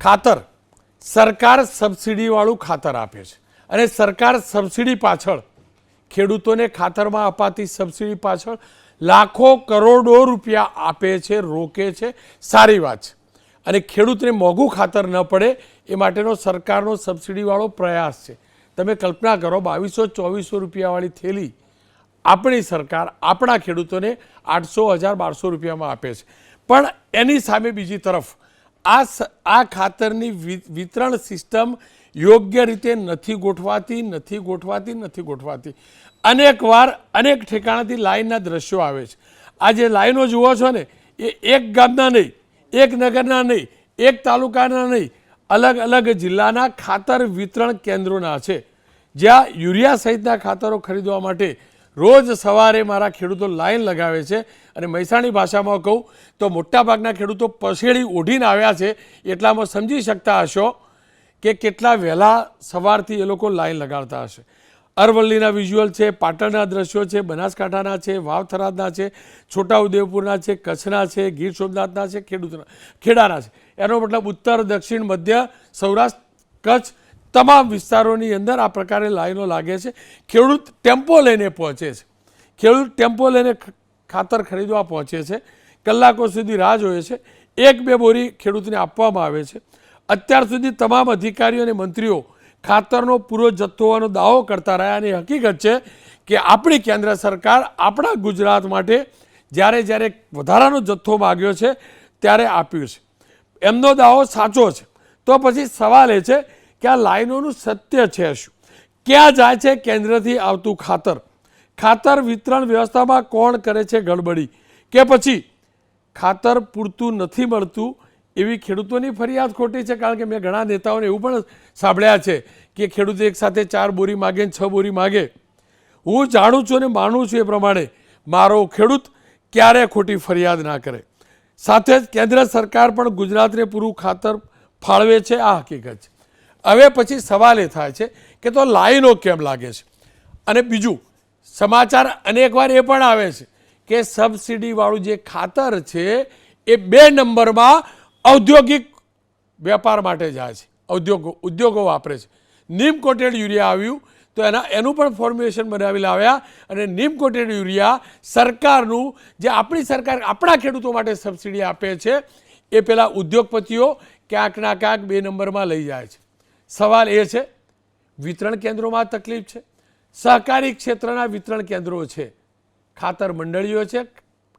ખાતર સરકાર સબસિડીવાળું ખાતર આપે છે. અને સરકાર સબસિડી પાછળ, ખેડૂતોને ખાતરમાં અપાતી સબસિડી પાછળ લાખો કરોડો રૂપિયા આપે છે, રોકે છે. સારી વાત છે. અને ખેડૂતને મોંઘું ખાતર ન પડે એ માટેનો સરકારનો સબસિડીવાળો પ્રયાસ છે. તમે કલ્પના કરો, બાવીસો ચોવીસો રૂપિયાવાળી થેલી આપણી સરકાર આપણા ખેડૂતોને આઠસો હજાર બારસો રૂપિયામાં આપે છે. પણ એની સામે બીજી તરફ આ આ ખાતરની વિતરણ સિસ્ટમ યોગ્ય રીતે નથી ગોઠવાતી નથી ગોઠવાતી નથી ગોઠવાતી. અનેક વાર અનેક ઠેકાણાથી લાઈનના દ્રશ્યો આવે છે. આ જે લાઈનો જુઓ છો ને, એ એક ગામના નહીં, એક નગરના નહીં, એક તાલુકાના નહીં, અલગ અલગ જિલ્લાના ખાતર વિતરણ કેન્દ્રોના છે. જ્યાં યુરિયા સહિતના ખાતરો ખરીદવા માટે રોજ સવારે મારા ખેડૂતો લાઈન લગાવે છે અને મહેસાણી ભાષામાં કહું તો મોટાભાગના ખેડૂતો પસેડી ઓઢીને આવ્યા છે. એટલામાં સમજી શકતા હશો કે કેટલા વહેલા સવારથી એ લોકો લાઈન લગાડતા હશે. અરવલ્લીના વિઝ્યુઅલ છે, પાટણના દ્રશ્યો છે, બનાસકાંઠાના છે, વાવથરાદના છે, છોટાઉદેપુરના છે, કચ્છના છે, ગીર સોમનાથના છે, ખેડૂતના ખેડાના છે. એનો મતલબ ઉત્તર, દક્ષિણ, મધ્ય, સૌરાષ્ટ્ર, કચ્છ તમામ વિસ્તારોની અંદર આ પ્રકારે લાઈનો લાગે છે. ખેડૂત ટેમ્પો લઈને પહોંચે છે. ખેડૂત ટેમ્પો લઈને ખાતર ખરીદવા પહોંચે છે. કલાકો સુધી રાહ જોઈએ છે. એક બે બોરી ખેડૂતને આપવામાં આવે છે. અત્યાર સુધી તમામ અધિકારીઓ અને મંત્રીઓ ખાતરનો પૂરો જથ્થો હોવાનો દાવો કરતા રહ્યા અને હકીકત છે કે આપણી કેન્દ્ર સરકાર આપણા ગુજરાત માટે જ્યારે જ્યારે વધારાનો જથ્થો માગ્યો છે ત્યારે આપ્યું છે. એમનો દાવો સાચો છે. તો પછી સવાલ એ છે કે આ લાઈનોનું સત્ય છે શું? ક્યાં જાય છે? કેન્દ્રથી આવતું ખાતર. ખાતર વિતરણ વ્યવસ્થામાં કોણ કરે છે ગડબડી? કે પછી ખાતર પૂરતું નથી મળતું એવી ખેડૂતોની ફરિયાદ ખોટી છે, કારણ કે મેં ઘણા નેતાઓને એવું પણ સાંભળ્યા છે કે ખેડૂત એક સાથે ચાર બોરી માગે ને છ બોરી માગે. હું જાણું છું અને માનું છું એ પ્રમાણે મારો ખેડૂત ક્યારે ખોટી ફરિયાદ ના કરે. સાથે જ કેન્દ્ર સરકાર પણ ગુજરાતને પૂરું ખાતર ફાળવે છે. આ હકીકત છે. હવે પછી સવાલ એ થાય છે કે તો લાઈનો કેમ લાગે છે? અને બીજું, સમાચાર અનેકવાર એ પણ આવે છે કે સબસિડીવાળું જે ખાતર છે એ બે નંબરમાં ઔદ્યોગિક વેપાર માટે જાય છે. ઉદ્યોગો ઉદ્યોગો વાપરે છે. નીમ કોટેડ યુરિયા આવ્યું તો એના, એનું પણ ફોર્મ્યુલેશન બનાવી લાવ્યા અને નીમ કોટેડ યુરિયા સરકારનું, જે આપણી સરકાર આપણા ખેડૂતો માટે સબસિડી આપે છે, એ પેલા ઉદ્યોગપતિઓ ક્યાંકના ક્યાંક બે નંબરમાં લઈ જાય છે. સવાલ એ છે, વિતરણ કેન્દ્રોમાં તકલીફ છે, સહકારી ક્ષેત્રના વિતરણ કેન્દ્રો છે, ખાતર મંડળીઓ છે,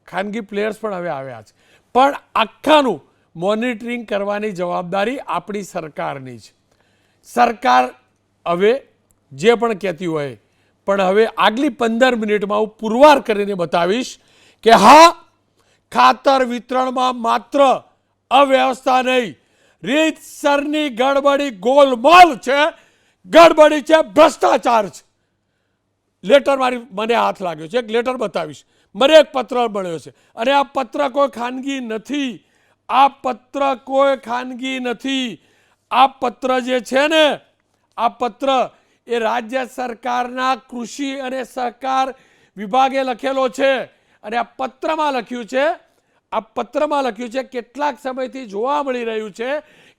ખાનગી પ્લેયર્સ પણ હવે આવ્યા છે. પણ આખાનું મોનિટરિંગ કરવાની જવાબદારી આપણી સરકારની છે. સરકાર હવે જે પણ કહેતી હોય, પણ હવે આગલી પંદર મિનિટમાં હું પુરવાર કરીને બતાવીશ કે હા, ખાતર વિતરણમાં માત્ર અવ્યવસ્થા નહીં રીતસરની ગડબડી ગોલમોલ છે. ગડબડી છે, ભ્રષ્ટાચાર છે. લેટર મારી મને હાથ લાગ્યો છે, એક લેટર બતાવીશ. મને એક પત્ર મળ્યો છે. અને આ પત્ર કોઈ ખાનગી નથી. આ પત્ર કોઈ ખાનગી નથી. આ પત્ર જે છે ને, આ પત્ર એ રાજ્ય સરકારના કૃષિ અને સહકાર વિભાગે લખેલો છે. અને આ પત્રમાં લખ્યું છે આ પત્રમાં લખ્યું છે, કેટલાક સમયથી જોવા મળી રહ્યું છે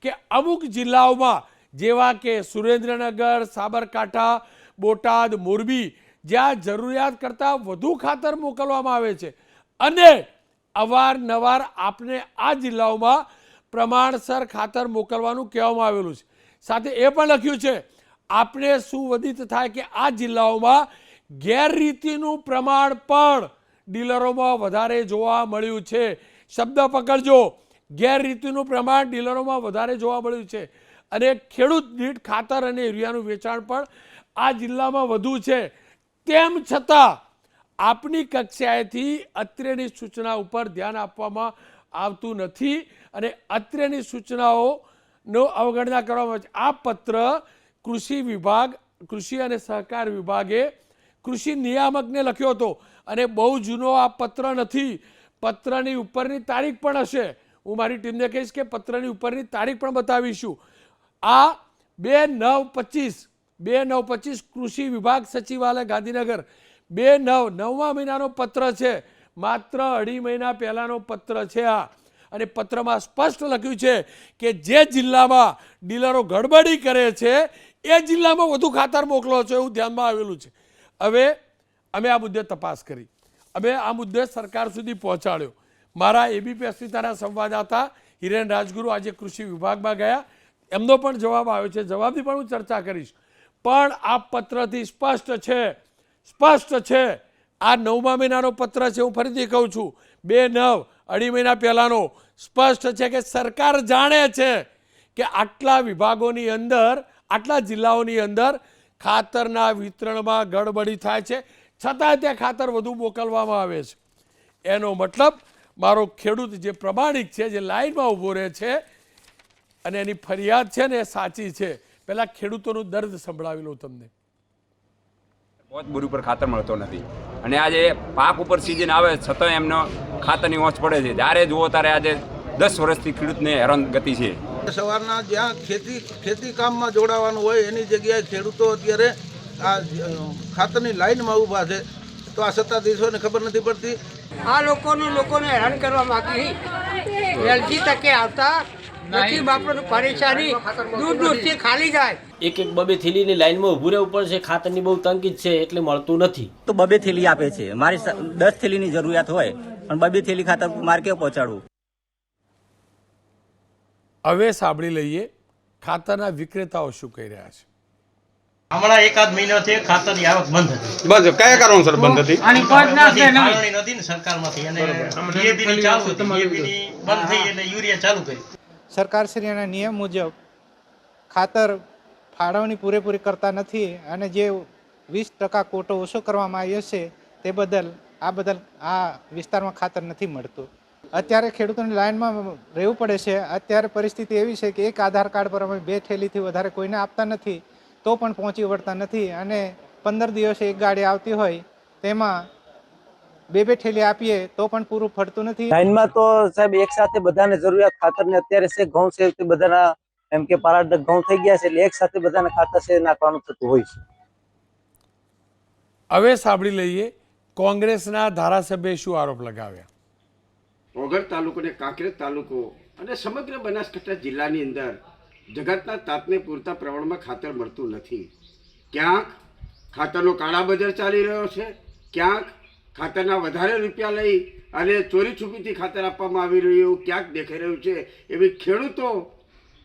કે અમુક જિલ્લાઓમાં જેવા કે સુરેન્દ્રનગર, સાબરકાંઠા, બોટાદ, મોરબી, જ્યાં જરૂરિયાત કરતાં વધુ ખાતર મોકલવામાં આવે છે. અને અવારનવાર આપને આ જિલ્લાઓમાં પ્રમાણસર ખાતર મોકલવાનું કહેવામાં આવેલું છે. સાથે એ પણ લખ્યું છે આપણે સુવધિત થાય કે આ જિલ્લાઓમાં ગેરરીતિનું પ્રમાણ પણ ડીલરોમાં વધારે જોવા મળ્યું છે. શબ્દ પકડજો. ગેરરીતિનું પ્રમાણ ડીલરોમાં વધારે જોવા મળ્યું છે. અને ખેડૂત દીઠ ખાતર અને યુરિયાનું વેચાણ પણ આ જિલ્લામાં વધુ છે. તેમ છતાં આપની કક્ષાએથી અત્રેની સૂચના ઉપર ધ્યાન આપવામાં આવતું નથી અને અત્રેની સૂચનાઓનો અવગણના કરવામાં આવે છે. આ પત્ર કૃષિ વિભાગ, કૃષિ અને સહકાર વિભાગે કૃષિ નિયામકને લખ્યો હતો. અને બહુ જૂનો આ પત્ર નથી. પત્રની ઉપરની તારીખ પણ હશે. હું મારી ટીમને કહીશ કે પત્રની ઉપરની તારીખ પણ બતાવીશું. આ બે નવ પચીસ, બે નવ પચીસ કૃષિ વિભાગ સચિવાલય ગાંધીનગર. બે નવ, નવમા મહિનાનો પત્ર છે. માત્ર અઢી મહિના પહેલાંનો પત્ર છે આ. અને પત્રમાં સ્પષ્ટ લખ્યું છે કે જે જિલ્લામાં ડીલરો ગડબડી કરે છે, એ જિલ્લામાં વધુ ખાતર મોકલો છો એવું ધ્યાનમાં આવેલું છે. હવે અમે આ મુદ્દે તપાસ કરી. અમે આ મુદ્દે સરકાર સુધી પહોંચાડ્યો. મારા એબીપી અસ્મિતાના સંવાદદાતા હિરેન રાજગુરુ આજે કૃષિ વિભાગમાં ગયા. એમનો પણ જવાબ આવ્યો છે. જવાબની પણ હું ચર્ચા કરીશ. પણ આ પત્રથી સ્પષ્ટ છે સ્પષ્ટ છે, આ નવમા મહિનાનો પત્ર છે હું ફરીથી કહું છું. બે નવ, અઢી મહિના પહેલાંનો. સ્પષ્ટ છે કે સરકાર જાણે છે કે આટલા વિભાગોની અંદર, આટલા જિલ્લાઓની અંદર ખાતરના વિતરણમાં ગડબડી થાય છે. છતાં ત્યાં ખાતર વધુ મોકલવામાં આવે છે. એનો મતલબ મારો ખેડૂત જે પ્રમાણિક છે જે લાઈનમાં ઊભો રહે છે અને એની ફરિયાદ છે ને એ સાચી છે. પહેલાં ખેડૂતોનું દર્દ સંભળાવી લઉં તમને. મોજબૂર ઉપર ખાતર મળતો નથી. અને આજે પાક ઉપર સિઝન આવે છતાં એમનો ખાતરની ઓછ પડે છે. જ્યારે જુઓ ત્યારે આજે દસ વર્ષથી ખેડૂતને હેરાન ગતિ છે. સવારના જ્યાં ખેતી ખેતી કામમાં જોડાવાનું હોય એની જગ્યાએ ખેડૂતો અત્યારે આ ખાતરની લાઈનમાં ઊભા છે. તો આ સત્તાધીશોને ખબર નથી પડતી? આ લોકોને લોકોને હેરાન કરવા માંગી. વહેલથી તકે આવતા નથી બાપડોની પરેશાની દૂર દૂરથી ખાલી જાય. એક એક બબે થેલીની લાઈનમાં ઊભું રહેવું પડશે ખાતરની બહુ તંગી છે એટલે મળતું નથી. તો બબે થેલી આપે છે. મારી દસ થેલીની જરૂરિયાત હોય પણ બબે થેલી ખાતર મારે કેવું પહોંચાડવું? હવે સાંભળી લઈએ ખાતરના વિક્રેતાઓ શું કહી રહ્યા છે. હમણાં એકાદ મહિનાથી ખાતરની આવક બંધ હતી. બસ કયા કારણોસર બંધ હતી? ફાળવણી નહોતી ને સરકારમાંથી અને ડીએપી ની ચાલુ હતી. DAP ની બંધ થઈ એટલે યુરિયા ચાલુ કરી. સરકારશ્રીના નિયમ મુજબ ખાતર ફાળવણી પૂરેપૂરી કરતા નથી અને જે વીસ ટકા કોટો ઓછો કરવામાં આવ્યો છે તે બદલ આ બદલ આ વિસ્તારમાં ખાતર નથી મળતું. અત્યારે ખેડૂતોની લાઇનમાં રહેવું પડે છે. અત્યારે પરિસ્થિતિ એવી છે કે એક આધાર કાર્ડ પર અમે બે થેલીથી વધારે કોઈને આપતા નથી. તો પણ પહોંચી વળતા નથી અને પંદર દિવસે એક ગાડી આવતી હોય તેમાં બે બે ઠેલી આપીએ તો પણ પૂરું ફરતું નથી. લાઈનમાં તો સાહેબ એક સાથે બધાને જરૂરિયાત ખાતરની અત્યારે છે ઘઉં છે તે બધાના એમ કે પારાડક ઘઉં થઈ ગયા છે એટલે એક સાથે બધાને ખાતર છે નાખવાનું થતું હોય છે. હવે સાંભળી લઈએ કોંગ્રેસના ધારાસભ્ય શું આરોપ લગાવ્યા. ઓગળ તાલુકો અને કાંકરેજ તાલુકો અને સમગ્ર બનાસકાંઠા જિલ્લાની અંદર જગતના તાતને પૂરતા પ્રમાણમાં ખાતર મળતું નથી. ક્યાંક ખાતરનો કાળા બજાર ચાલી રહ્યો છે, ક્યાંક ખાતરના વધારે રૂપિયા લઈ અને ચોરી છુપીથી ખાતર આપવામાં આવી રહ્યું, ક્યાંક દેખાઈ રહ્યું છે એવી ખેડૂતો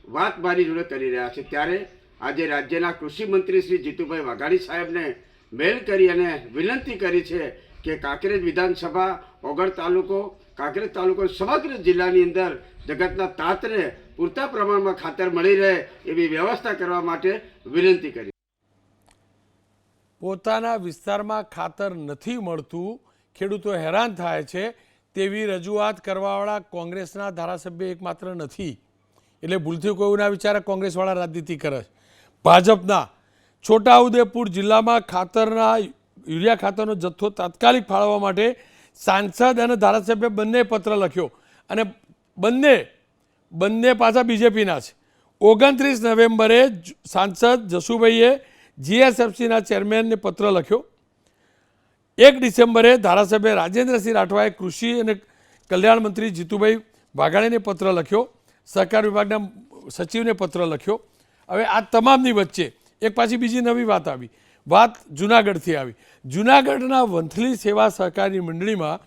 વાત મારી જોડે કરી રહ્યા છે. ત્યારે આજે રાજ્યના કૃષિ મંત્રી શ્રી જીતુભાઈ વાઘાણી સાહેબને મેલ કરી અને વિનંતી કરી છે કે કાંકરેજ વિધાનસભા ઓગળ તાલુકો, કાંકરેજ તાલુકો સમગ્ર જિલ્લાની અંદર જગતના તાતને પૂરતા પ્રમાણમાં ખાતર મળી રહે એવી વ્યવસ્થા કરવા માટે વિનંતી કરી. પોતાના વિસ્તારમાં ખાતર નથી મળતું, ખેડૂતો હેરાન થાય છે તેવી રજૂઆત કરવાવાળા કોંગ્રેસના ધારાસભ્ય એકમાત્ર નથી. એટલે ભૂલથી કોઈ ના વિચારે કોંગ્રેસવાળા રાજનીતિ કરે છે. ભાજપના છોટાઉદેપુર જિલ્લામાં ખાતરના યુરિયા ખાતરનો જથ્થો તાત્કાલિક ફાળવવા માટે સાંસદ અને ધારાસભ્ય બંને પત્ર લખ્યો અને બંને બંને પાછા બીજેપીના છે. ઓગણત્રીસ નવેમ્બરે સાંસદ જસુભાઈએ જીએસએફસીના ચેરમેનને પત્ર લખ્યો. એક ડિસેમ્બરે ધારાસભ્ય રાજેન્દ્રસિંહ રાઠવાએ કૃષિ અને કલ્યાણ મંત્રી જીતુભાઈ વાઘાણીને પત્ર લખ્યો. સહકાર વિભાગના સચિવને પત્ર લખ્યો. હવે આ તમામની વચ્ચે એક પાછી બીજી નવી વાત આવી. વાત જુનાગઢથી આવી. જુનાગઢના વંથલી સેવા સહકારી મંડળીમાં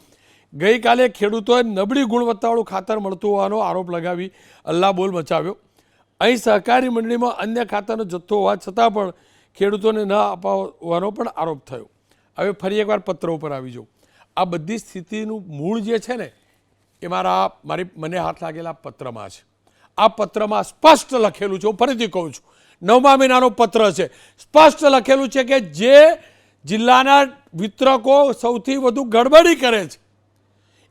ગઈકાલે ખેડૂતોએ નબળી ગુણવત્તાવાળું ખાતર મળતું હોવાનો આરોપ લગાવી અલ્લાબોલ મચાવ્યો. અહીં સહકારી મંડળીમાં અન્ય ખાતરનો જથ્થો હોવા છતાં પણ ખેડૂતોને ન અપાવવાનો પણ આરોપ થયો. હવે ફરી એકવાર પત્ર ઉપર આવી જાઉં આ બધી સ્થિતિનું મૂળ જે છે ને, એ મારા, મારી મને હાથ લાગેલા પત્રમાં છે. આ પત્રમાં સ્પષ્ટ લખેલું છે. હું ફરીથી કહું છું. નવમા મહિનાનો પત્ર છે. સ્પષ્ટ લખેલું છે કે જે જિલ્લાના વિતરકો સૌથી વધુ ગડબડી કરે છે.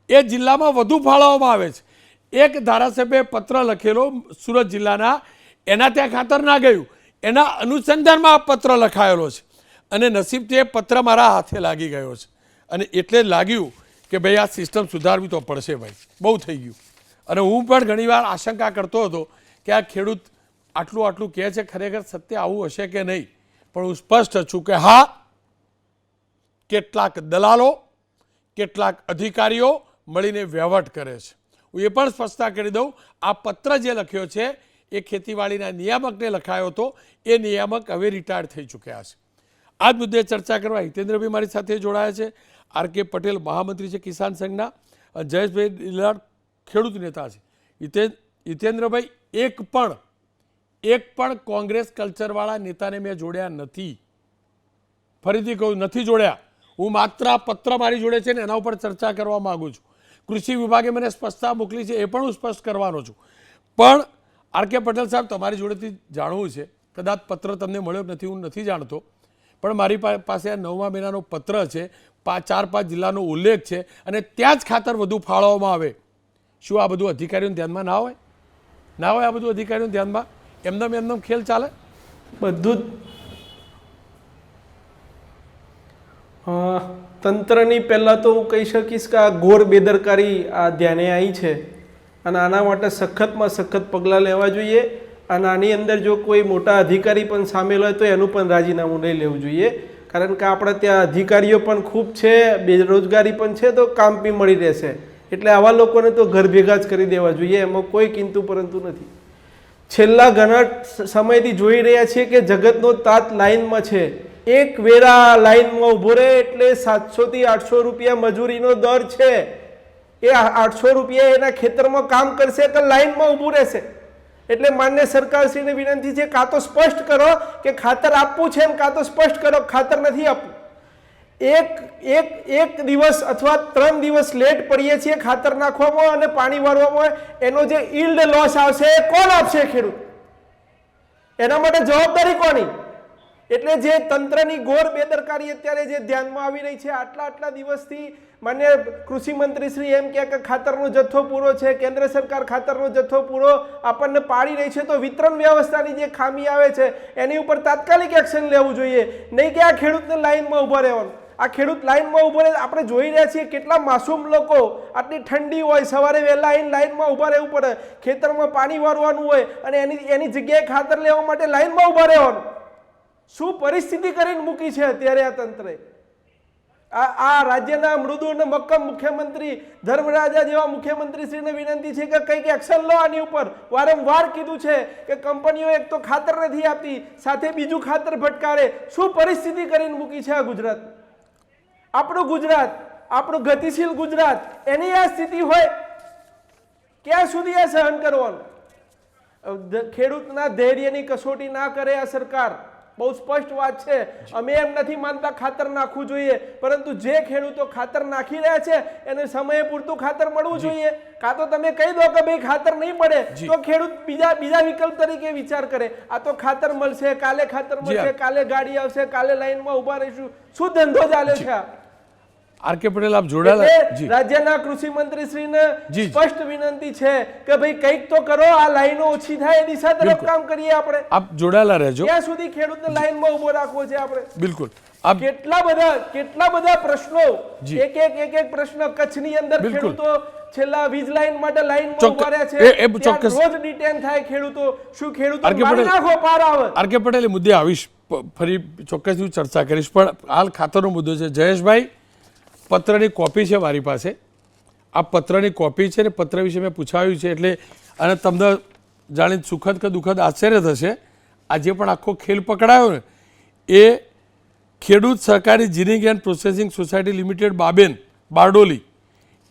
એ જિલ્લામાં વધુ ફાળવવામાં આવે છે. એક ધારાસભ્યે પત્ર લખેલો સુરત જિલ્લાના, એના ત્યાં ખાતર ના ગયું. એના અનુસંધાનમાં આ પત્ર લખાયેલો છે. અને નસીબથી એ પત્ર મારા હાથે લાગી ગયો છે. અને એટલે લાગ્યું કે ભાઈ આ સિસ્ટમ સુધારવી તો પડશે ભાઈ. બહુ થઈ ગયું. અને હું પણ ઘણીવાર આશંકા કરતો હતો કે આ ખેડૂત આટલું આટલું કહે છે, ખરેખર સત્ય આવું હશે કે નહીં? પણ હું સ્પષ્ટ છું કે હા, કેટલાક દલાલો, કેટલાક અધિકારીઓ મળીને વહેવટ કરે છે. હું એ પણ સ્પષ્ટતા કરી દઉં, આ પત્ર જે લખ્યો છે, એ ખેતીવાડીના નિયામકને લખાયો હતો. એ નિયામક હવે રિટાયર થઈ ચૂક્યા છે. આ જ મુદ્દે ચર્ચા કરવા હિતેન્દ્રભાઈ મારી સાથે જોડાયા છે. આર કે પટેલ મહામંત્રી છે કિસાન સંઘના. જયેશભાઈ ડિલાડ ખેડૂત નેતા છે. હિતેન, હિતેન્દ્રભાઈ, એક પણ એક પણ કોંગ્રેસ કલ્ચરવાળા નેતાને મેં જોડ્યા નથી. ફરીથી કહું, નથી જોડ્યા. હું માત્ર પત્ર મારી જોડે છે ને એના ઉપર ચર્ચા કરવા માગું છું. કૃષિ વિભાગે મને સ્પષ્ટતા મોકલી છે, એ પણ હું સ્પષ્ટ કરવાનો છું. પણ આર કે પટેલ સાહેબ, તમારી જોડેથી જાણવું છે, કદાચ પત્ર તમને મળ્યો નથી, હું નથી જાણતો. પણ મારી પાસે આ નવમા મહિનાનો પત્ર છે ચાર, પાંચ જિલ્લાનો ઉલ્લેખ છે, અને ત્યાં જ ખાતર વધુ ફાળવવામાં આવે. શું આ બધું અધિકારીઓને ધ્યાનમાં ના હોય? ના હોય આ બધું અધિકારીઓને ધ્યાનમાં? એમનેમ એમનેમ ખેલ ચાલે? બધું જ. તંત્રની પહેલાં તો હું કહી શકીશ કે આ ઘોર બેદરકારી આ ધ્યાને આવી છે. અને આના માટે સખતમાં સખત પગલાં લેવા જોઈએ. અને આની અંદર જો કોઈ મોટા અધિકારી પણ સામેલ હોય તો એનું પણ રાજીનામું લઈ લેવું જોઈએ. કારણ કે આપણે ત્યાં અધિકારીઓ પણ ખૂબ છે, બેરોજગારી પણ છે, તો કામ બી મળી રહેશે. એટલે આવા લોકોને તો ઘર ભેગા જ કરી દેવા જોઈએ, એમાં કોઈ કિંતુ પરંતુ નથી. છેલ્લા ઘણા સમયથી જોઈ રહ્યા છીએ કે જગતનો તાત લાઇનમાં છે. એક વેરા લાઈનમાં ઊભો રહે એટલે સાતસો થી આઠસો રૂપિયા મજૂરીનો દર છે. એ આઠસો રૂપિયા એના ખેતરમાં કામ કરશે કે લાઈનમાં ઊભું રહેશે? એટલે માન્ય સરકારશ્રીને વિનંતી છે, કાં તો સ્પષ્ટ કરો કે ખાતર આપવું છે એમ, કાં તો સ્પષ્ટ કરો ખાતર નથી આપવું. એક એક એક દિવસ અથવા ત્રણ દિવસ લેટ પડીએ છીએ ખાતર નાખવામાં અને પાણી વાળવામાં, એનો જે ઇલ્ડ લોસ આવશે એ કોણ આપશે ખેડૂત? એના માટે જવાબદારી કોની? એટલે જે તંત્રની ઘોર બેદરકારી અત્યારે જે ધ્યાનમાં આવી રહી છે, આટલા આટલા દિવસથી માન્ય કૃષિ મંત્રી શ્રી એમ કહે કે ખાતરનો જથ્થો પૂરો છે, કેન્દ્ર સરકાર ખાતરનો જથ્થો પૂરો આપણને પાડી રહી છે, તો વિતરણ વ્યવસ્થાની જે ખામી આવે છે, એની ઉપર તાત્કાલિક એક્શન લેવું જોઈએ. નહીં કે આ ખેડૂતને લાઇનમાં ઊભા રહેવાનું. આ ખેડૂત લાઇનમાં ઊભો રહે, આપણે જોઈ રહ્યા છીએ કેટલા માસૂમ લોકો આટલી ઠંડી હોય, સવારે વહેલા આવીને લાઇનમાં ઊભા રહેવું પડે. ખેતરમાં પાણી વારવાનું હોય અને એની એની જગ્યાએ ખાતર લેવા માટે લાઇનમાં ઊભા રહેવાનું. શું પરિસ્થિતિ કરીને મૂકી છે અત્યારે આ તંત્રે? આ આ રાજ્યના મૃદુ અને મક્કમ મુખ્યમંત્રી, ધર્મરાજા જેવા મુખ્યમંત્રીશ્રીને વિનંતી છે કે કંઈક એક્શન લો આની ઉપર. વારંવાર કીધું છે કે કંપનીઓ એક તો ખાતર નથી આપતી, સાથે બીજું ખાતર ભટકારે. શું પરિસ્થિતિ કરીને મૂકી છે આ ગુજરાત? આપણું ગુજરાત, આપણું ગતિશીલ ગુજરાત, એની આ સ્થિતિ હોય, ક્યાં સુધી આ સહન કરવાનું? ખેડૂતના ધૈર્યની કસોટી ના કરે આ સરકાર. બહુ સ્પષ્ટ વાત છે. અમે એમ નથી માનતા ખાતર નાખવું જોઈએ પરંતુ જે ખેડૂતો ખાતર નાખી રહ્યા છે એને સમયે પૂરતું ખાતર મળવું જોઈએ. કાં તો તમે કહી દો કે ભાઈ ખાતર નહીં મળે તો ખેડૂત બીજા બીજા વિકલ્પ તરીકે વિચાર કરે. આ તો ખાતર મળશે કાલે ખાતર મળશે કાલે ગાડી આવશે કાલે લાઈનમાં ઊભા રહીશું. શું ધંધો ચાલે છે આ? આર કે પટેલ આપ જોડાયેલા રાજ્યના કૃષિ મંત્રીશ્રીને જી. સ્પષ્ટ વિનંતી છે કે ભાઈ કંઈક તો કરો આ લાઈનો ઓછી થાય એ દિશા તરફ કામ કરીએ આપણે. આપ જોડાયેલા રહેજો. ત્યાં સુધી ખેડૂતને લાઈનમાં ઊભો રાખવો છે આપણે. બિલકુલ. કેટલા બધા કેટલા બધા પ્રશ્નો એક એક એક એક પ્રશ્ન કચ્છની અંદર ખેડૂતો છેલ્લા વીજ લાઈન માટે લાઈન ચોક્કસ. ઊભા રહ્યા એ- છે ચોક્કસ. રોજ ડિટેન થાય ખેડૂતો. શું ખેડૂતો મારી નાખો પાર આવે? આર કે પટેલ મુદ્દે આવીશ. ફરી ચોક્કસ હું ચર્ચા કરીશ. પણ હાલ ખાતરનો મુદ્દો છે. જયેશભાઈ પત્રની કોપી છે મારી પાસે. આ પત્રની કોપી છે ને પત્ર વિશે મેં પૂછાયું છે એટલે અને તમને જાણી સુખદ કે દુઃખદ આશ્ચર્ય થશે. આ જે પણ આખો ખેલ પકડાયો ને, એ ખેડૂત સહકારી ginning and processing society limited Babhen, Bardoli.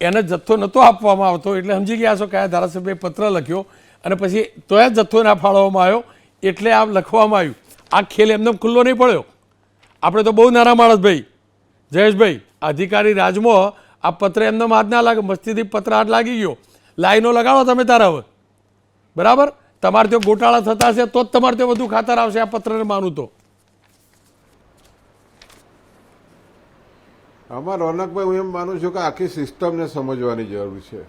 એને જથ્થો નહોતો આપવામાં આવતો, એટલે સમજી ગયા છો કયા ધારાસભ્યએ પત્ર લખ્યો અને પછી તોય જથ્થો ના ફાળવવામાં આવ્યો, એટલે આ લખવામાં આવ્યું. આ ખેલ એમને ખુલ્લો નહીં પડ્યો. આપણે તો બહુ નાના માણસ ભાઈ. જયેશભાઈ, અધિકારી રાજમો, આ પત્ર એમનો હાથ ના લાગે, મસ્તીથી પત્ર હાથ લાગી ગયો. લાઈનો લગાડો તમે તારા હવે. બરાબર? તમારે ત્યાં ગોટાળા થતા હશે તો જ તમારે ત્યાં વધુ ખાતર આવશે આ પત્રને માનું તો. આમાં રોનકભાઈ, હું એમ માનું છું કે આખી સિસ્ટમને સમજવાની જરૂર છે.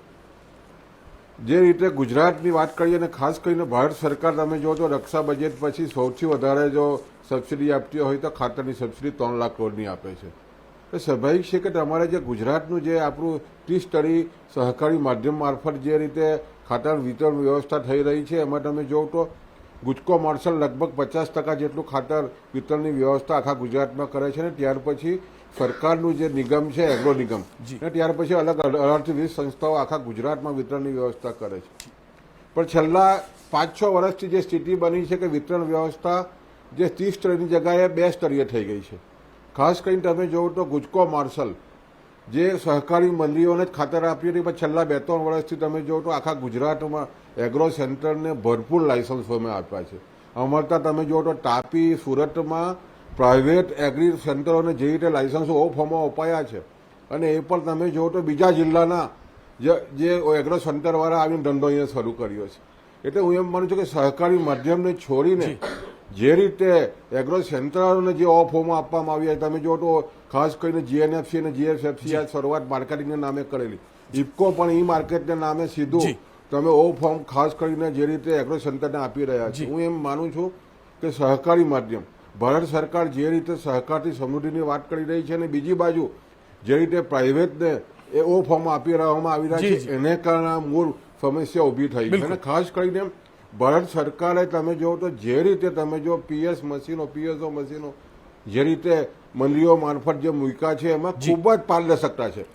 જે રીતે ગુજરાતની વાત કરીએ અને ખાસ કરીને ભારત સરકાર, તમે જો તો રક્ષા બજેટ પછી સૌથી વધારે જો સબસિડી આપતી હોય તો ખાતરની સબસિડી ત્રણ લાખ કરોડની આપે છે. એટલે સ્વાભાવિક છે કે તમારે જે ગુજરાતનું જે આપણું ટી સ્ટડી સહકારી માધ્યમ મારફત જે રીતે ખાતર વિતરણ વ્યવસ્થા થઈ રહી છે એમાં તમે જોવ તો ગુજકો માર્શલ લગભગ પચાસ ટકા જેટલું ખાતર વિતરણની વ્યવસ્થા આખા ગુજરાતમાં કરે છે ને ત્યાર પછી સરકારનું જે નિગમ છે એગ્રો નિગમ અને ત્યાર પછી અલગ વીસ સંસ્થાઓ આખા ગુજરાતમાં વિતરણની વ્યવસ્થા કરે છે. પણ છેલ્લા પાંચ છ વર્ષથી જે સ્થિતિ બની છે કે વિતરણ વ્યવસ્થા જે ત્રીસ સ્તરની જગ્યાએ બે સ્તરીય થઈ ગઈ છે. ખાસ કરીને તમે જોવો તો ગુજકો માર્શલ, જે સહકારી મંડળીઓને જ ખાતર આપ્યું હતી. પણ છેલ્લા બે ત્રણ વર્ષથી તમે જોવો તો આખા ગુજરાતમાં એગ્રો સેન્ટરને ભરપૂર લાયસન્સ અમે આપ્યા છે. અમારતા તમે જુઓ તો તાપી, સુરતમાં પ્રાઇવેટ એગ્રી સેન્ટરોને જે રીતે લાયસન્સો ઓ ફોર્મમાં અપાયા છે. અને એ પણ તમે જુઓ તો બીજા જિલ્લાના જે એગ્રો સેન્ટરવાળા આવીને ધંધો અહીંયા શરૂ કર્યો છે. એટલે હું એમ માનું છું કે સહકારી માધ્યમને છોડીને જે રીતે એગ્રો સેન્ટરોને જે ઓફ ફોર્મમાં આપવામાં આવ્યા તમે જો તો ખાસ કરીને જીએનએફસી અને જીએસએફસી આ શરૂઆત માર્કેટિંગના નામે કરેલી. ઇફકો પણ ઈ માર્કેટના નામે સીધું તમે ઓ ફોર્મ ખાસ કરીને જે રીતે એગ્રો સેન્ટરને આપી રહ્યા છે. હું એમ માનું છું કે સહકારી માધ્યમ ભારત સરકાર જે રીતે સહકારથી સમૃદ્ધિની વાત કરી રહી છે અને બીજી બાજુ જે રીતે પ્રાઇવેટને એ ઓ ફોર્મ આપી રહેવામાં આવી રહ્યા છે એને કારણે મૂળ સમસ્યા ઊભી થઈ છે. અને ખાસ કરીને ભારત સરકારે તમે જુઓ તો જે રીતે તમે જો પીએસ મશીનો પીએસઓ મશીનો જે રીતે મંડળીઓ મારફત જે મૂક્યા છે એમાં ખૂબ જ પારદર્શકતા છે.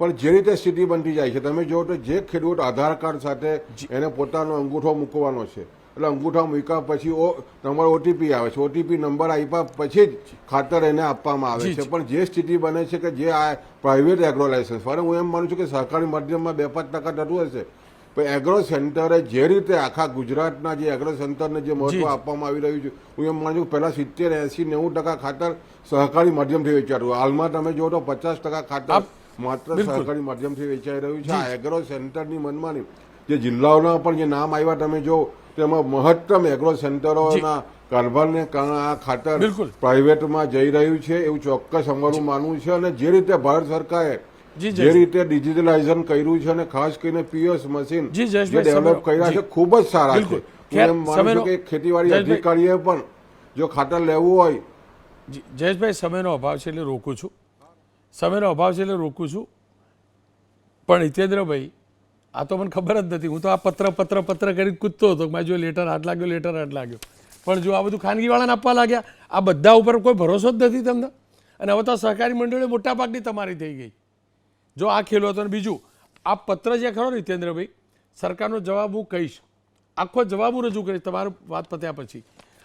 પણ જે રીતે સ્થિતિ બનતી જાય છે તમે જુઓ તો જે ખેડૂત આધાર કાર્ડ સાથે એને પોતાનો અંગૂઠો મૂકવાનો છે. એટલે અંગૂઠા મૂક્યા પછી ઓ તમારો ઓટીપી આવે છે. ઓટીપી નંબર આપ્યા પછી જ ખાતર એને આપવામાં આવે છે. પણ જે સ્થિતિ બને છે કે જે આ પ્રાઇવેટ એગ્રો લાયસન્સ વાળે હું એમ માનું છું કે સહકારી માધ્યમમાં બે પાંચ ટકા થતું હશે. પણ એગ્રો સેન્ટરે જે રીતે આખા ગુજરાતના જે એગ્રો સેન્ટરને જે મહત્વ આપવામાં આવી રહ્યું છે હું એમ માનું છું પહેલા સિત્તેર એસી નેવું ટકા ખાતર સહકારી માધ્યમથી વેચાતું હાલમાં તમે જુઓ તો પચાસ ટકા ખાતર માત્ર સહકારી માધ્યમથી વેચાઈ રહ્યું છે. આ એગ્રો સેન્ટરની મનમાની જે જિલ્લાઓના પણ જે નામ આવ્યા તમે જો તેમાં મહત્તમ એગ્રો સેન્ટરોના કારભારને કારણે આ ખાતર પ્રાઇવેટમાં જઈ રહ્યું છે. એવું ચોક્કસ અમારું માનવું છે અને જે રીતે ભારત સરકારે જી, રીતે ડિજિટલાઇઝન કર્યું છે અને ખાસ કરીને પીએસ મશીન જી, ડેવલપ કર્યા છે ખૂબ જ સારા છે. એમ માનું છું કે ખેતીવાડી અધિકારીએ પણ જો ખાતર લેવું હોય જયેશભાઈ સમયનો અભાવ છે એટલે રોકું છું. સમયનો અભાવ છે એટલે રોકું છું. પણ હિતેન્દ્રભાઈ આ તો મને ખબર જ નથી. હું તો આ પત્ર પત્ર પત્ર કરી કૂદતો હતો મારે જો લેટર હાથ લાગ્યો લેટર હાથ લાગ્યો. પણ જો આ બધું ખાનગીવાળાને આપવા લાગ્યા આ બધા ઉપર કોઈ ભરોસો જ નથી તમને? અને હવે તો સહકારી મંડળીઓ મોટા ભાગની તમારી થઈ ગઈ. જો આ ખેલો હતો અને બીજું આ પત્ર જે ખરો નિતેન્દ્રભાઈ સરકારનો જવાબ હું કહીશ. આખો જવાબ હું રજૂ કરીશ તમારું વાત પત્યા પછી.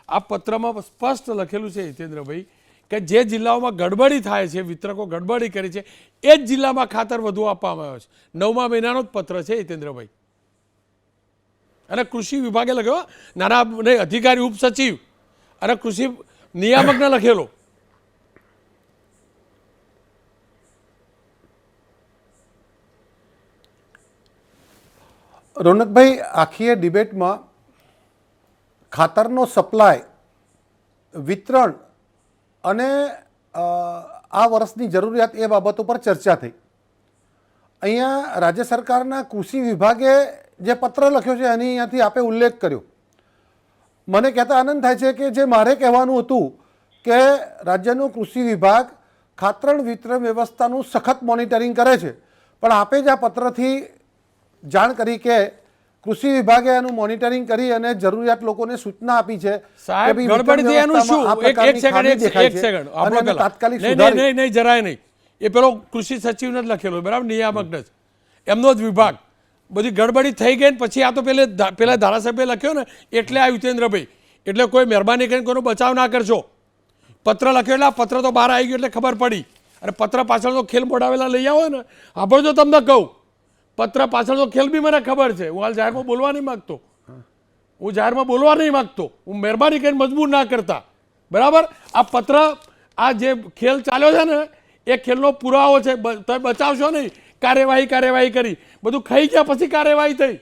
આ પત્રમાં સ્પષ્ટ લખેલું છે હિતેન્દ્રભાઈ કે જે જિલ્લાઓમાં ગડબડી થાય છે વિતરકો ગડબડી કરી છે એ જ જિલ્લામાં ખાતર વધુ આપવામાં આવ્યો છે. નવમા મહિનાનો જ પત્ર છે હિતેન્દ્રભાઈ. અને કૃષિ વિભાગે લખ્યો નાના નહીં, અધિકારી ઉપસચિવ અને કૃષિ નિયામકને લખેલો. રોનકભાઈ, આખી એ ડિબેટમાં ખાતરનો સપ્લાય, વિતરણ અને આ વર્ષની જરૂરિયાત એ બાબતો પર ચર્ચા થઈ. અહીંયા રાજ્ય સરકારના કૃષિ વિભાગે જે પત્ર લખ્યો છે એની અહીંયાથી આપે ઉલ્લેખ કર્યો. મને કહેતા આનંદ થાય છે કે જે મારે કહેવાનું હતું કે રાજ્યનો કૃષિ વિભાગ ખાતરણ વિતરણ વ્યવસ્થાનું સખત મોનિટરિંગ કરે છે. પણ આપે જ આ પત્રથી જાણ કરી કે કૃષિ વિભાગે એનું મોનિટરિંગ કરી અને જરૂરિયાત લોકોને સૂચના આપી છે સાહેબ ગડબડ એનું શું? એક એક સેકન્ડ એક દેખાય એક છે સેકન્ડ આપણો તાત્કાલિક નહીં નહીં નહીં નહીં જરાય નહીં. એ પેલો કૃષિ સચિવને જ લખેલો બરાબર? નિયામકને જ. એમનો જ વિભાગ. બધી ગડબડી થઈ ગઈ ને પછી આ તો પેલે પેલા ધારાસભ્ય લખ્યો ને એટલે આ યુતેન્દ્રભાઈ. એટલે કોઈ મહેરબાની કરીને કોઈનો બચાવ ના કરશો. પત્ર લખ્યો એટલે આ પત્ર તો બહાર આવી ગયો એટલે ખબર પડી. અને પત્ર પાછળ તો ખેલ મોડાવેલા લઈ આવો ને. આપણે જો તમને કહું. પત્ર પાછળનો ખેલ બી મને ખબર છે. હું હાલ જાહેરમાં બોલવા નહીં માગતો. હું જાહેરમાં બોલવા નહીં માગતો. હું મહેરબાની કરીને મજબૂર ના કરતા. બરાબર? આ પત્ર, આ જે ખેલ ચાલ્યો છે ને, એ ખેલનો પુરાવો છે. તમે બચાવશો નહીં. કાર્યવાહી કાર્યવાહી કરી. બધું ખાઈ ગયા પછી કાર્યવાહી થઈ.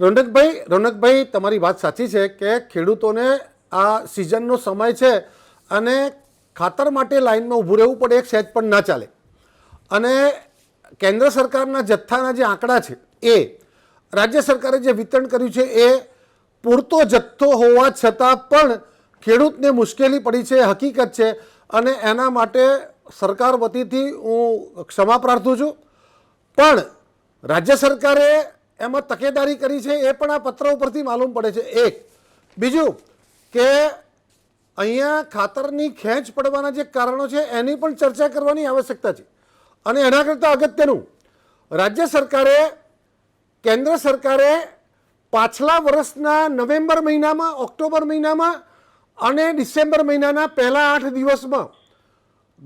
રોનકભાઈ રોનકભાઈ, તમારી વાત સાચી છે કે ખેડૂતોને આ સિઝનનો સમય છે અને ખાતર માટે લાઇનમાં ઊભું રહેવું પડે, એક સહેજ પણ ના ચાલે. અને કેન્દ્ર સરકારના જથ્થાના જે આંકડા છે, એ રાજ્ય સરકારે જે વિતરણ કર્યું છે, એ પૂરતો જથ્થો હોવા છતાં પણ ખેડૂતને મુશ્કેલી પડી છે, હકીકત છે. અને એના માટે સરકાર વતીથી હું ક્ષમા પ્રાર્થું છું. પણ રાજ્ય સરકારે એમાં તકેદારી કરી છે, એ પણ આ પત્ર ઉપરથી માલુમ પડે છે. એક, બીજું કે અહીંયા ખાતરની ખેંચ પડવાના જે કારણો છે એની પણ ચર્ચા કરવાની આવશ્યકતા છે. અને એના કરતાં અગત્યનું રાજ્ય સરકારે કેન્દ્ર સરકારે પાછલા વર્ષના નવેમ્બર મહિનામાં ઓક્ટોબર મહિનામાં અને ડિસેમ્બર મહિનાના પહેલા આઠ દિવસમાં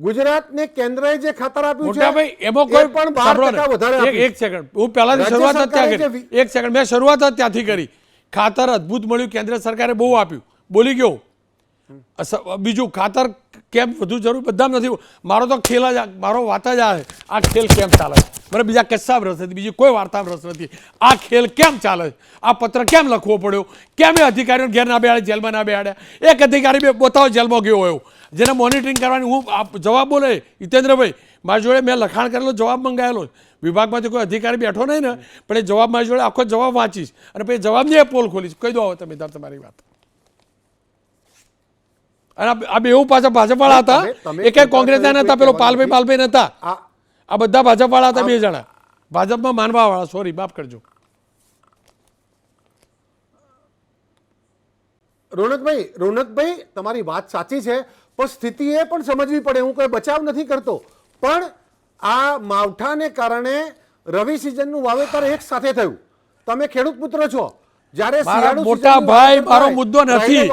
ગુજરાતને કેન્દ્રએ જે ખાતર આપ્યું છે ભાઈ એમાં કોઈ પણ બાર ટકા વધારે એક- સેકન્ડ હું પહેલાની શરૂઆત જ ત્યાં કરી. એક સેકન્ડ મેં શરૂઆત જ ત્યાંથી કરી. ખાતર અદ્ભુત મળ્યું. કેન્દ્ર સરકારે બહુ આપ્યું. બોલી ગયો. બીજું ખાતર કેમ વધુ જરૂર બધા નથી. મારો તો ખેલ જ મારો વાત જ આ આ ખેલ કેમ ચાલે છે? મને બીજા કશામાં રસ નથી, બીજી કોઈ વાર્તામાં રસ નથી. આ ખેલ કેમ ચાલે છે? આ પત્ર કેમ લખવો પડ્યો? કેમ એ અધિકારીઓને ઘેર ના બેહાડે, જેલમાં ના બેહાડ્યા એક અધિકારી બે બતાવો જેલમાં ગયો હોય જેને મોનિટરિંગ કરવાની હું જવાબ બોલે, હિતેન્દ્રભાઈ, મારી જોડે મેં લખાણ કરેલો, જવાબ મંગાવેલો વિભાગમાંથી કોઈ અધિકારી બેઠો નહીં ને, પણ એ જવાબ મારી જોડે આખો જવાબ વાંચીશ. અને પછી જવાબની એ પોલ ખોલીશ. કહી દો હવે તમે, તમારી વાત. અને આ- બેઉ પાછા ભાજપવાળા હતા. એક કોંગ્રેસના નતા પેલો પાલભાઈ પાલભાઈ નતા. આ આ બધા ભાજપવાળા હતા બે જણા. ભાજપમાં માનવાવાળા સોરી માફ કરજો. રોનકભાઈ રોનકભાઈ તમારી વાત સાચી છે પણ સ્થિતિ એ પણ સમજવી પડે. હું કોઈ બચાવ નથી કરતો. પણ આ માવઠાને કારણે રવિ સિઝનનું વાવેતર એક સાથે થયું. તમે ખેડૂત પુત્ર છો. જ્યારે મોટા ભાઈ મારો મુદ્દો નથી.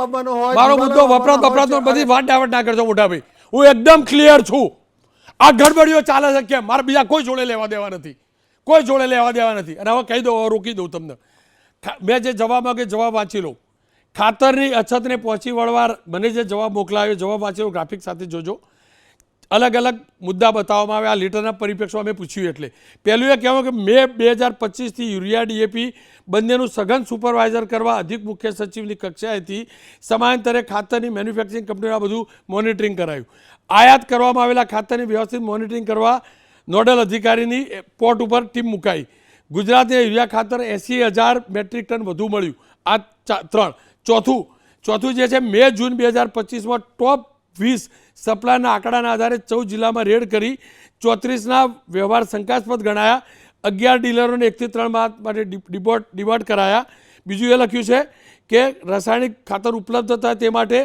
મારો મુદ્દો વપરાત વપરાત બધી વાત ડાવટ ના કરજો મોટા ભાઈ. હું એકદમ ક્લિયર છું. આ ગડબડીઓ ચાલે છે કેમ? મારે બીજા કોઈ જોડે લેવા દેવા નથી. કોઈ જોડે લેવા દેવા નથી. અને હવે કહી દઉં હવે રોકી દઉં તમને. મેં જે જવાબ માંગે જવાબ વાંચી લઉં. ખાતરની અછતને પહોંચી વળવા મને જે જવાબ મોકલાયો જવાબ વાંચી લો ગ્રાફિક સાથે જોજો. અલગ અલગ મુદ્દા બતાવવામાં આવે આ લીટરના પરિપ્રેક્ષમાં મેં પૂછ્યું એટલે. પહેલું એ કહેવું કે મે બે હજાર પચીસથી યુરિયા ડીએપી બંનેનું સઘન સુપરવાઇઝર કરવા અધિક મુખ્ય સચિવની કક્ષાએથી સમાંતરે ખાતરની મેન્યુફેક્ચરિંગ કંપનીનું બધું મોનિટરિંગ કરાયું. આયાત કરવામાં આવેલા ખાતરની વ્યવસ્થિત મોનિટરિંગ કરવા નોડલ અધિકારીની પોર્ટ ઉપર ટીમ મુકાઈ. ગુજરાતને યુરિયા ખાતર એંસી હજાર મેટ્રિક ટન વધુ મળ્યું. આ ત્રણ. ચોથું. ચોથું જે છે, મે જૂન બે હજાર પચીસમાં ટોપ વીસ સપ્લાયના આંકડાના આધારે ચૌદ જિલ્લામાં રેડ કરી ચોત્રીસના વ્યવહાર શંકાસ્પદ ગણાયા. અગિયાર ડીલરોને એકથી ત્રણ માસ માટે ડિબોટ ડિબોટ કરાયા. બીજું એ લખ્યું છે કે રાસાયણિક ખાતર ઉપલબ્ધ થાય તે માટે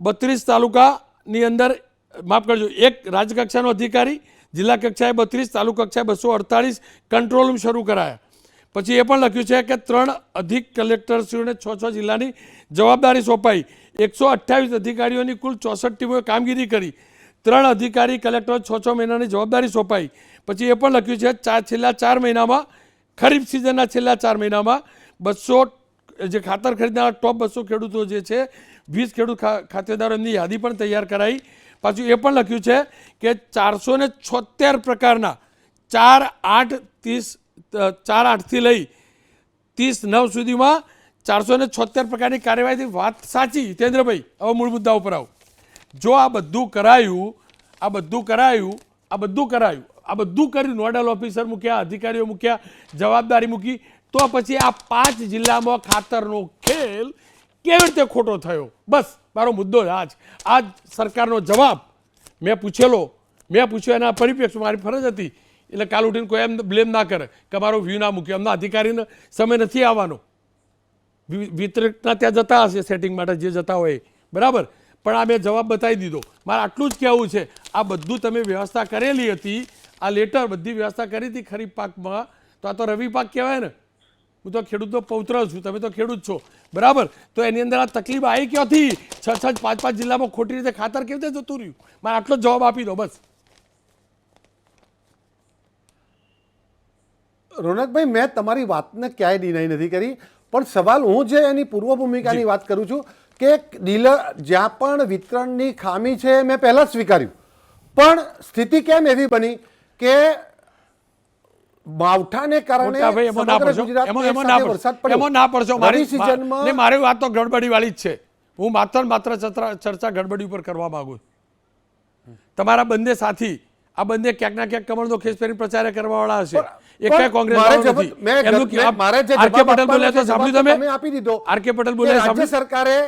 બત્રીસ તાલુકાની અંદર, માફ કરજો, એક રાજ્યકક્ષાનો અધિકારી, જિલ્લા કક્ષાએ બત્રીસ, તાલુકા કક્ષાએ બસો અડતાલીસ કંટ્રોલ રૂમ શરૂ કરાયા. પછી એ પણ લખ્યું છે કે ત્રણ અધિક કલેક્ટરશ્રીઓને છ છ જિલ્લાની જવાબદારી સોંપાઈ. એકસો અઠ્યાવીસ અધિકારીઓની કુલ ચોસઠ ટીમોએ કામગીરી કરી. ત્રણ અધિકારી કલેક્ટર છ છ મહિનાની જવાબદારી સોંપાઈ. પછી એ પણ લખ્યું છે ચાર છેલ્લા ચાર મહિનામાં, ખરીફ સિઝનના છેલ્લા ચાર મહિનામાં બસો જે ખાતર ખરીદનારા ટોપ બસો ખેડૂતો જે છે, વીસ ખેડૂત ખાતેદારોની યાદી પણ તૈયાર કરાઈ. પાછું એ પણ લખ્યું છે કે ચારસો ને પ્રકારના ચાર, આઠ, ત્રીસ ચાર આઠથી લઈ ત્રીસ નવ સુધીમાં ચારસો ને છોતેર પ્રકારની કાર્યવાહીથી વાત સાચી. હિતેન્દ્રભાઈ, હવે મૂળ મુદ્દા ઉપર આવું. જો આ બધું કરાયું, આ બધું કરાયું, આ બધું કરાયું, આ બધું કર્યું, નોડલ ઓફિસર મૂક્યા, અધિકારીઓ મૂક્યા, જવાબદારી મૂકી, તો પછી આ પાંચ જિલ્લામાં ખાતરનો ખેલ કેવી રીતે ખોટો થયો? બસ, મારો મુદ્દો આજ. આજ સરકારનો જવાબ મેં પૂછેલો. મેં પૂછ્યો એના પરિપ્રેક્ષ મારી ફરજ હતી. એટલે કાલ ઉઠીને કોઈ એમ બ્લેમ ના કરે કે અમારો વ્યૂ ના મૂક્યો. એમના અધિકારીને સમય નથી આવવાનો. વિતરકના ત્યાં જતા હશે સેટિંગ માટે જે જતા હોય બરાબર? પણ આ મેં જવાબ બતાવી દીધો. મારે આટલું જ કહેવું છે. આ બધું તમે વ્યવસ્થા કરેલી હતી, આ લેટર બધી વ્યવસ્થા કરી હતી ખરીફ પાકમાં. તો આ તો રવિ પાક કહેવાય ને. હું તો ખેડૂતનો પૌત્ર છું. તમે તો ખેડૂત છો. બરાબર? તો એની અંદર આ તકલીફ આવી ક્યાંથી? છ છ પાંચ પાંચ જિલ્લામાં ખોટી રીતે ખાતર કેવી રીતે જતું રહ્યું? મારે આટલો જવાબ આપી દો બસ. રોનકભાઈ મેં તમારી વાતને ક્યાંય ડિનાઈ નથી કરી પણ સવાલ હું જે એની પૂર્વ ભૂમિકાની વાત કરું છું કે ડીલર જ્યાં પણ વિતરણની ખામી છે મેં પહેલાં સ્વીકાર્યું. પણ સ્થિતિ કેમ એવી બની કે માવઠાને કારણે વરસાદ પડ્યો. ના પડશો મારી સિઝનમાં મારી વાત તો ગડબડી વાળી જ છે. હું માત્ર માત્ર ચર્ચા ગડબડી ઉપર કરવા માંગુ તમારા બંને સાથી આ બંને ક્યાંક ના ક્યાંક કમળનો ખેસ પહેરી પ્રચાર કરવા વાળા હશે. એક કોંગ્રેસ નથી. મેં મારે જે આર કે પટેલ બોલ્યા તો સાંભળ્યું તમે? આપી દીધો. આરકે પટેલ બોલ્યા સાંભળ્યું? સરકારે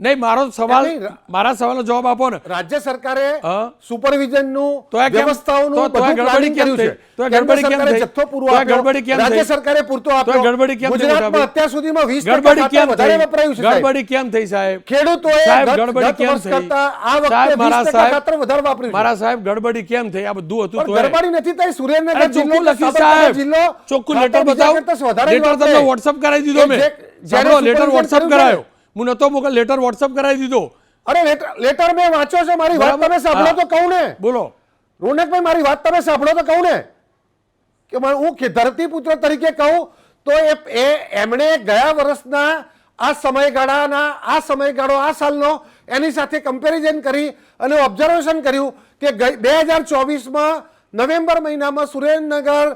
નહીં મારો સવાલ મારા સવાલનો જવાબ આપો ને. રાજ્ય સરકારે. સુપરવિઝનનું વ્યવસ્થાઓનું બધું પ્લાનિંગ કર્યું છે? તો ગડબડી કેમ થઈ? જથ્થો પૂરો આપ્યો. ગડબડી કેમ રાજ્ય સરકારે પૂરતો આપ્યો. ગડબડી કેમ થઈ, ગુજરાતમાં અત્યાર સુધીમાં 20% ગડબડી કેમ વધારે વપરાયું છે સાહેબ. ગડબડી કેમ થઈ સાહેબ? ખેડૂતોએ સાહેબ, ગડબડી કેમ થઈ? કરતા આ વખતે સાહેબ, મારા 20% સાહેબ- ખાતર વધારે વાપર્યું મારા સાહેબ ગડબડી કેમ થઈ? આ બધું હતું તો ગડબડી નથી થઈ સુરેન્દ્રનગર જિલ્લો લખ્યું સાહેબ. જિલ્લો ચોખ્ખું લેટર બતાવો? લેટર તમને WhatsApp કરાવી દીધો મેં. જે- જ્યારે લેટર છે. કરાયો. હું નતો મોકલ લેટર વોટ્સઅપ કરાવી દીધો. અરે લેટર મેં વાંચ્યો છે મારી વાત તમે સાંભળો તો કહું ને. બોલો. રોનકભાઈ મારી વાત તમે સાંભળો તો કહું ને. કે હું ધરતી ધરતીપુત્ર તરીકે કહું તો એ એમણે ગયા વર્ષના આ સમયગાળાના આ સમયગાળો આ સાલનો એની સાથે કમ્પેરિઝન કરી અને ઓબ્ઝર્વેશન કર્યું કે બે હજાર ચોવીસમાં નવેમ્બર મહિનામાં સુરેન્દ્રનગર.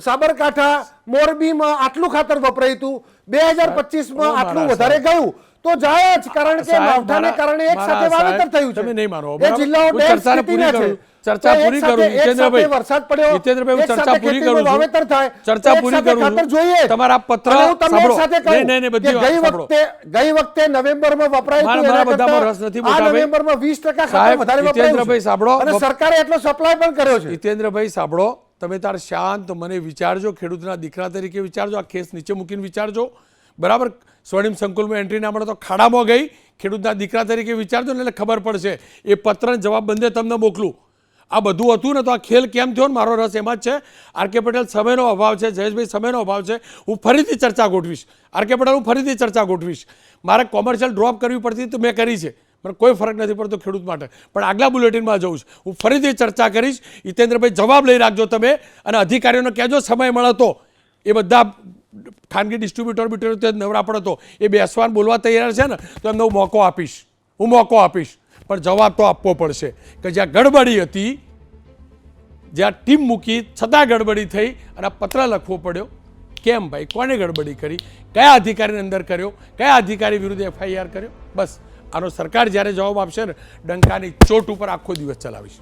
સાબરકાંઠા મોરબીમાં આટલું ખાતર વપરાયું હતું. બે હજાર પચીસમાં આટલું વધારે ગયું. તો જાય જ કારણ કે માવઠાને કારણે એક સાથે વાવેતર થયું છે તમે નહીં માનો, એ જિલ્લાઓ ડેમ સ્થિતિના છે. ચર્ચા પૂરી કરું. જીતેન્દ્રભાઈ, વરસાદ પડ્યો જીતેન્દ્રભાઈ, હું ચર્ચા પૂરી કરું છું. વાવેતર થાય ચર્ચા પૂરી કરું. ખાતર જોઈએ તમારા પત્ર હું તમને એક સાંભળો. સાથે કહું નહીં, નહીં, બધી ગઈ વખતે ગઈ વખતે નવેમ્બરમાં વપરાયું હતું મારા બધામાં રસ નથી, આ મોટાભાઈ. નવેમ્બરમાં 20% ખાતર વધારે વપરાયું જીતેન્દ્રભાઈ, સાંભળો. અને સરકારે એટલો સપ્લાય પણ કર્યો છે જીતેન્દ્રભાઈ સાંભળો તમે તાર શાંત મને વિચારજો ખેડૂતના દીકરા તરીકે વિચારજો આ કેસ નીચે મૂકીને વિચારજો બરાબર સ્વર્ણિમ સંકુલમાં એન્ટ્રી ના મળે તો ખાડામાં ગઈ. ખેડૂતના દીકરા તરીકે વિચારજો ને એટલે ખબર પડશે. એ પત્રને જવાબ બંધે તમને મોકલું. આ બધું હતું ને તો આ ખેલ કેમ થયો ને મારો રસ એમાં જ છે. આર કે પટેલ સમયનો અભાવ છે, જયેશભાઈ સમયનો અભાવ છે. હું ફરીથી ચર્ચા ગોઠવીશ. આર કે પટેલ, હું ફરીથી ચર્ચા ગોઠવીશ. મારે કોમર્શિયલ ડ્રોપ કરવી પડતી તો મેં કરી છે. મને કોઈ ફરક નથી પડતો ખેડૂત માટે. પણ આગલા બુલેટિનમાં જઉં છું. હું ફરીથી ચર્ચા કરીશ. હિતેન્દ્રભાઈ જવાબ લઈ રાખજો તમે અને અધિકારીઓને કહેજો સમય મળે તો એ બધા ખાનગી ડિસ્ટ્રીબ્યુટર બિટ્યુટર નવરા પડે તો એ બેસવાન બોલવા તૈયાર છે ને, તો એમને હું મોકો આપીશ. હું મોકો આપીશ. પણ જવાબ તો આપવો પડશે. કે જ્યાં ગડબડી હતી, જ્યાં ટીમ મૂકી, છતાં ગડબડી થઈ અને પત્ર લખવો પડ્યો. કેમ ભાઈ? કોને ગડબડી કરી? કયા અધિકારીને અંદર કર્યો? કયા અધિકારી વિરુદ્ધ એફઆઈઆર કર્યો? બસ. આનો સરકાર જ્યારે જવાબ આપશે ને, ડંકાની ચોટ ઉપર આખો દિવસ ચલાવીશ.